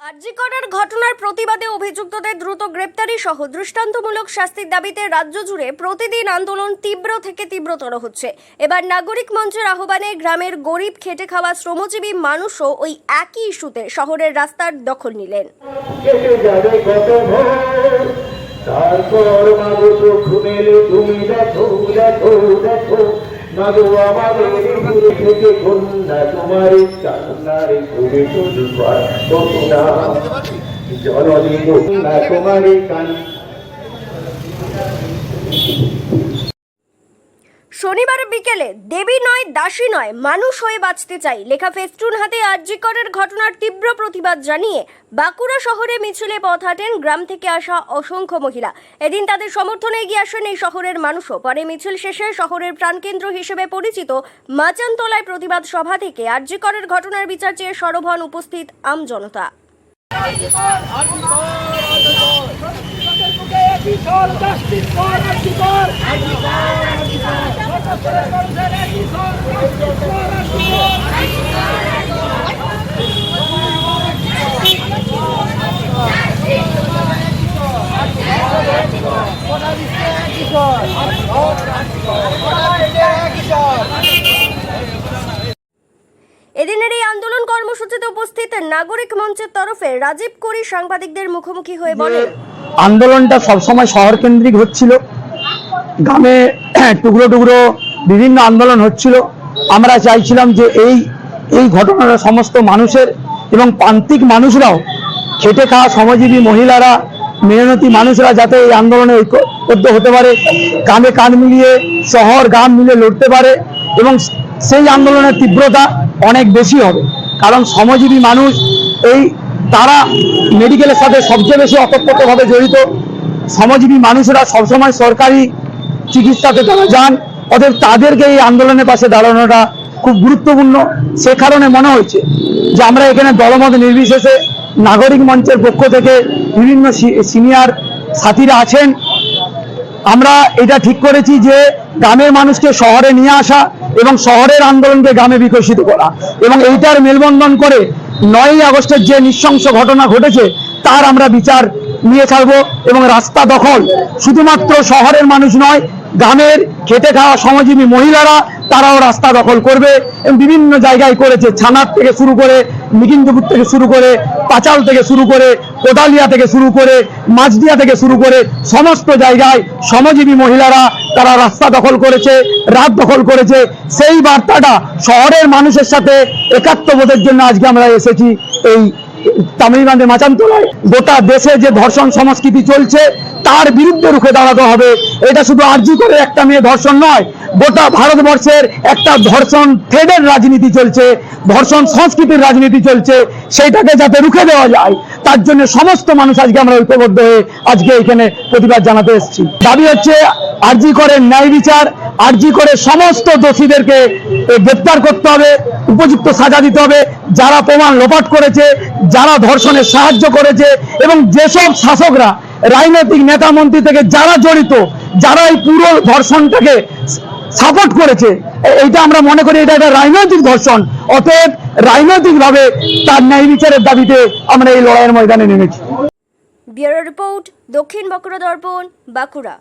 আরজিকরের ঘটনার প্রতিবাদে অভিযুক্তদের দ্রুত গ্রেপ্তারি সহ দৃষ্টান্তমূলক শাস্তির দাবিতে রাজ্য জুড়ে প্রতিদিন আন্দোলন তীব্র থেকে তীব্রতর হচ্ছে। এবার নাগরিক মঞ্চের আহ্বানে গ্রামের গরিব খেটে খাওয়া শ্রমজীবী মানুষও ওই একই ইস্যুতে শহরের রাস্তার দখল নিলেন। তারপর মাগো আমাদের দূরে থেকে জননী কন্যা তোমার কান্না শনিবার বিকেলে দেবী নয়, দাসী নয়, মানুষ হয়ে বাঁচতে চাই। লেখা ফেস্টুন হাতে আর্যিকরের ঘটনার তীব্র প্রতিবাদ জানিয়ে বাঁকুড়া শহরে মিছিলে পথ হাঁটেন গ্রাম থেকে আসা অসংখ্য মহিলা। এদিন তাদের সমর্থনে এগিয়ে আসেন এই শহরের মানুষও। পরে মিছিল শেষে শহরের প্রাণকেন্দ্র হিসেবে পরিচিত মাচানতলায় প্রতিবাদ সভা থেকে আরজিকরের ঘটনার বিচার চেয়ে সরব হন উপস্থিত এদিনের এই আন্দোলন কর্মসূচিতে উপস্থিত নাগরিক মঞ্চের তরফে রাজীব করি সাংবাদিকদের মুখোমুখি হয়ে বলেন আন্দোলনটা সবসময় শহর কেন্দ্রিক হচ্ছিল। গ্রামে টুকরো টুকরো বিভিন্ন আন্দোলন হচ্ছিল। আমরা চাইছিলাম যে এই এই ঘটনাটা সমস্ত মানুষের এবং প্রান্তিক মানুষরাও খেটে খাওয়া শ্রমজীবী মহিলারা, মেহনতি মানুষরা যাতে এই আন্দোলনে ঐক্যবদ্ধ হতে পারে কাঁধে কাঁধ মিলিয়ে, শহর, গ্রাম মিলে লড়তে পারে এবং সেই আন্দোলনের তীব্রতা অনেক বেশি হবে। কারণ শ্রমজীবী মানুষ এই তারা মেডিকেলের সাথে সবচেয়ে বেশি অতপ্রতভাবে জড়িত। শ্রমজীবী মানুষরা সবসময় সরকারি চিকিৎসাতে তারা যান। অতএব তাদেরকে এই আন্দোলনের পাশে দাঁড়ানোটা খুব গুরুত্বপূর্ণ। সে কারণে মনে হয়েছে যে আমরা এখানে দলমত নির্বিশেষে নাগরিক মঞ্চের পক্ষ থেকে বিভিন্ন সিনিয়র সাথীরা আছেন। আমরা এটা ঠিক করেছি যে গ্রামের মানুষকে শহরে নিয়ে আসা এবং শহরের আন্দোলনকে গ্রামে বিকশিত করা। এবং এইটার মেলবন্ধন করে নয়ই আগস্টের যে নৃশংস ঘটনা ঘটেছে, তার আমরা বিচার নিয়ে থাকব এবং রাস্তা দখল শুধুমাত্র শহরের মানুষ নয়, গ্রামের খেটে খাওয়া শ্রমজীবী মহিলারা তারাও রাস্তা দখল করবে। এবং বিভিন্ন জায়গায় করেছে, ছানার থেকে শুরু করে মিকিন্দপুর থেকে শুরু করে, পাচাল থেকে শুরু করে, কোদালিয়া থেকে শুরু করে মাঝদিয়া থেকে শুরু করে, সমস্ত জায়গায় শ্রমজীবী মহিলারা তারা রাস্তা দখল করেছে, রাত দখল করেছে। সেই বার্তাটা শহরের মানুষের সাথে একাত্মবোধের জন্য আজকে আমরা এসেছি এই তামিলনাড়ু মাচানতলায়। গোটা দেশে যে ধর্ষণ সংস্কৃতি চলছে তার বিরুদ্ধে রুখে দাঁড়াতে হবে। এটা শুধু আর্জি করে একটা মেয়ে ধর্ষণ নয়, গোটা ভারতবর্ষের একটা ধর্ষণ থ্রেডের রাজনীতি চলছে, ধর্ষণ সংস্কৃতির রাজনীতি চলছে, সেইটাকে যাতে রুখে দেওয়া যায়, তার জন্য সমস্ত মানুষ আজকে আমরা ঐক্যবদ্ধ হয়ে আজকে এখানে প্রতিবাদ জানাতে এসেছি। দাবি হচ্ছে আর্জি করে ন্যায় বিচার, আর্জি করে সমস্ত দোষীদেরকে গ্রেপ্তার করতে হবে, উপযুক্ত সাজা দিতে হবে, যারা প্রমাণ লোপাট করেছে, যারা ধর্ষণে সাহায্য করেছে, এবং যেসব শাসকরা রাজনৈতিক নেতা মন্ত্রী থেকে যারা জড়িত, যারা এই পুরো ধর্ষণটাকে সাপোর্ট করেছে এইটা আমরা মনে করি এটা একটা রাজনৈতিক ধর্ষণ। অতএব রাজনৈতিকভাবে তার ন্যায় বিচারের দাবিতে আমরা এই লড়াইয়ের ময়দানে নেমেছি। ব্যুরো রিপোর্ট দক্ষিণ বকুড়া দর্পণ বাঁকুড়া।